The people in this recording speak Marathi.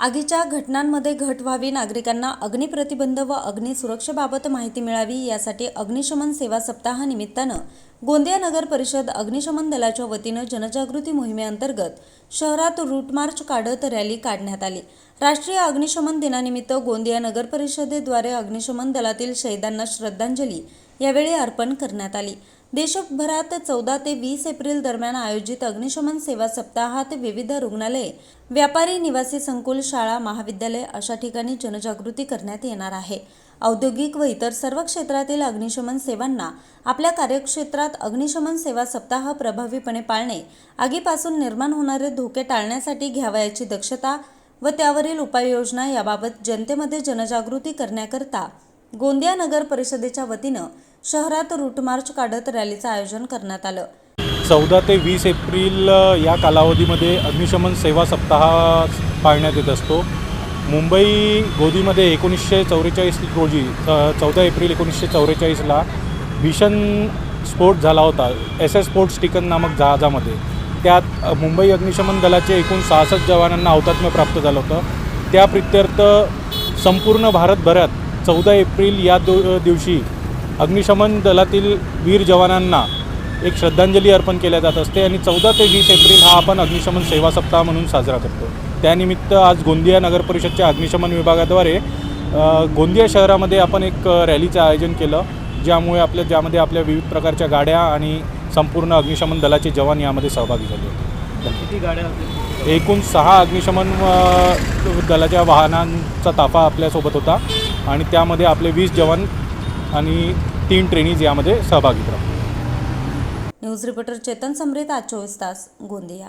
आगीच्या घटनांमध्ये घट व्हावी नागरिकांना अग्निप्रतिबंध व अग्निसुरक्षेबाबत माहिती मिळावी यासाठी अग्निशमन सेवा सप्ताहानिमित्तानं गोंदिया नगर परिषद अग्निशमन दलाच्या वतीनं जनजागृती मोहिमेअंतर्गत शहरात रूट मार्च काढत रॅली काढण्यात आली. राष्ट्रीय अग्निशमन दिनानिमित्त गोंदिया नगर परिषदेद्वारे अग्निशमन दलातील शहीदांना श्रद्धांजली यावेळी अर्पण करण्यात आली. देशभरात चौदा ते वीस एप्रिल दरम्यान आयोजित अग्निशमन सेवा सप्ताहात विविध रुग्णालये व्यापारी निवासी संकुल शाळा महाविद्यालय अशा ठिकाणी जनजागृती करण्यात येणार आहे. औद्योगिक व इतर सर्व क्षेत्रातील अग्निशमन सेवांना आपल्या कार्यक्षेत्रात अग्निशमन सेवा सप्ताह प्रभावीपणे पाळणे आगीपासून निर्माण होणारे धोके टाळण्यासाठी घ्यावयाची दक्षता व त्यावरील उपाययोजना याबाबत जनतेमध्ये जनजागृती करण्याकरता गोंदिया नगर परिषदेच्या वतीनं शहरात रूट मार्च काढत रॅलीचं आयोजन करण्यात आलं. चौदा ते वीस एप्रिल या कालावधीमध्ये अग्निशमन सेवा सप्ताह पाळण्यात येत असतो. मुंबई गोदीमध्ये एकोणीसशे चौवेचाळीस रोजी चौदा एप्रिल एकोणीसशे चौवेचाळीसला भीषण स्फोट झाला होता एस एस स्पोर्ट्स टिकन नामक जहाजामध्ये. त्यात मुंबई अग्निशमन दलाचे एकूण सहासष्ट जवानांना हौतात्म्य प्राप्त झालं होतं. त्या प्रित्यर्थ संपूर्ण भारतभरात चौदा एप्रिल या दो दिवशी अग्निशमन दलातील वीर जवानांना एक श्रद्धांजली अर्पण केल्या जात असते आणि चौदा ते वीस एप्रिल हा आपण अग्निशमन सेवा सप्ताह म्हणून साजरा करतो. त्यानिमित्त आज गोंदिया नगर परिषदच्या अग्निशमन विभागाद्वारे गोंदिया शहरामध्ये आपण एक रॅलीचं आयोजन केलं ज्यामुळे आपल्या ज्यामध्ये आपल्या विविध प्रकारच्या गाड्या आणि संपूर्ण अग्निशमन दलाचे जवान यामध्ये सहभागी झाले होते. किती गाड्या एकूण सहा अग्निशमन दलाच्या वाहनांचा ताफा आपल्यासोबत होता. आणि त्यामध्ये आपले वीस जवान आणि तीन ट्रेनीज यामध्ये सहभागी राहतो न्यूज रिपोर्टर चेतन समृत आज चोवीस तास गोंदिया.